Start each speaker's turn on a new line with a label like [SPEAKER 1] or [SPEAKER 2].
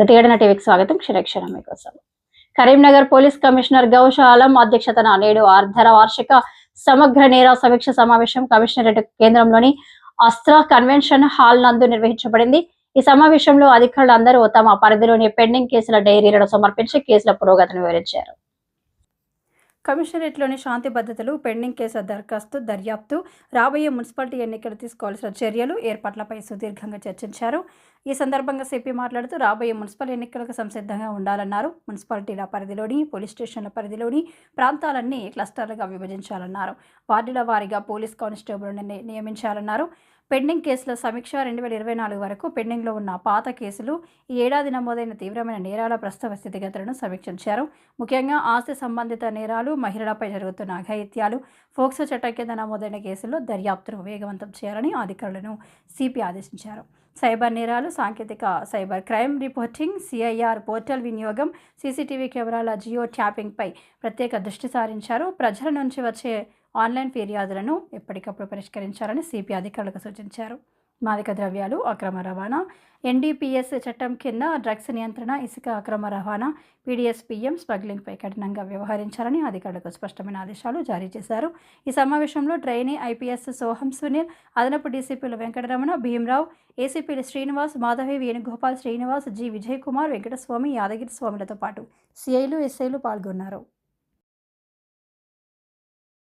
[SPEAKER 1] ప్రతిఘటన టీవీకి స్వాగతం క్షరక్షణ మీకోసం. కరీంనగర్ పోలీస్ కమిషనర్ గౌశాలం అధ్యక్షతన నేడు అర్ధర వార్షిక సమగ్ర నేర సమీక్ష సమావేశం కమిషనరేట్ కేంద్రంలోని అస్త్ర కన్వెన్షన్ హాల్ నందు నిర్వహించబడింది. ఈ సమావేశంలో అధికారులందరూ తమ పరిధిలోని పెండింగ్ కేసుల డైరీలను సమర్పించి కేసుల పురోగతిని వివరించారు. కమిషనరేట్లోని శాంతి భద్రతలు పెండింగ్ కేసుల దరఖాస్తు దర్యాప్తు రాబోయే మున్సిపాలిటీ ఎన్నికలు తీసుకోవాల్సిన చర్యలు ఏర్పాట్లపై సుదీర్ఘంగా చర్చించారు. ఈ సందర్భంగా సిపి మాట్లాడుతూ రాబోయే మున్సిపల్ ఎన్నికలకు సంసిద్ధంగా ఉండాలన్నారు. మున్సిపాలిటీల పరిధిలోని పోలీస్ స్టేషన్ల పరిధిలోని ప్రాంతాలన్నీ క్లస్టర్లుగా విభజించాలన్నారు. వార్డుల వారీగా పోలీస్ కానిస్టేబుల్ని నియమించాలన్నారు. పెండింగ్ కేసుల సమీక్ష రెండు వేల ఇరవై నాలుగు వరకు పెండింగ్లో ఉన్న పాత కేసులు ఈ ఏడాది నమోదైన తీవ్రమైన నేరాల ప్రస్తుత స్థితిగతులను సమీక్షించారు. ముఖ్యంగా ఆస్తి సంబంధిత నేరాలు మహిళలపై జరుగుతున్న అఘాయిత్యాలు ఫోక్సో చట్టం కింద నమోదైన కేసుల్లో దర్యాప్తును వేగవంతం చేయాలని అధికారులను సిపి ఆదేశించారు. సైబర్ నేరాలు సాంకేతిక cyber crime reporting CIR portal వినియోగం సీసీటీవీ కెమెరాల జియో ట్యాపింగ్పై ప్రత్యేక దృష్టి సారించారు. ప్రజల నుంచి వచ్చే ఆన్లైన్ ఫిర్యాదులను ఎప్పటికప్పుడు పరిష్కరించాలని సిపి అధికారులకు సూచించారు. మాదక ద్రవ్యాలు అక్రమ రవాణా ఎన్డీపీఎస్ చట్టం కింద డ్రగ్స్ నియంత్రణ ఇసుక అక్రమ రవాణా పీడీఎస్ పీఎం స్మగ్లింగ్పై కఠినంగా వ్యవహరించాలని అధికారులకు స్పష్టమైన ఆదేశాలు జారీ చేశారు. ఈ సమావేశంలో ట్రైనీ ఐపీఎస్ సోహం సునీల్ అదనపు డీసీపీలు వెంకటరమణ భీమరావు ఏసీపీలు శ్రీనివాస్ మాధవి వేణుగోపాల్ శ్రీనివాస్ జి విజయ్ కుమార్ వెంకటస్వామి యాదగిరి స్వామిలతో పాటు సిఐలు ఎస్ఐలు పాల్గొన్నారు.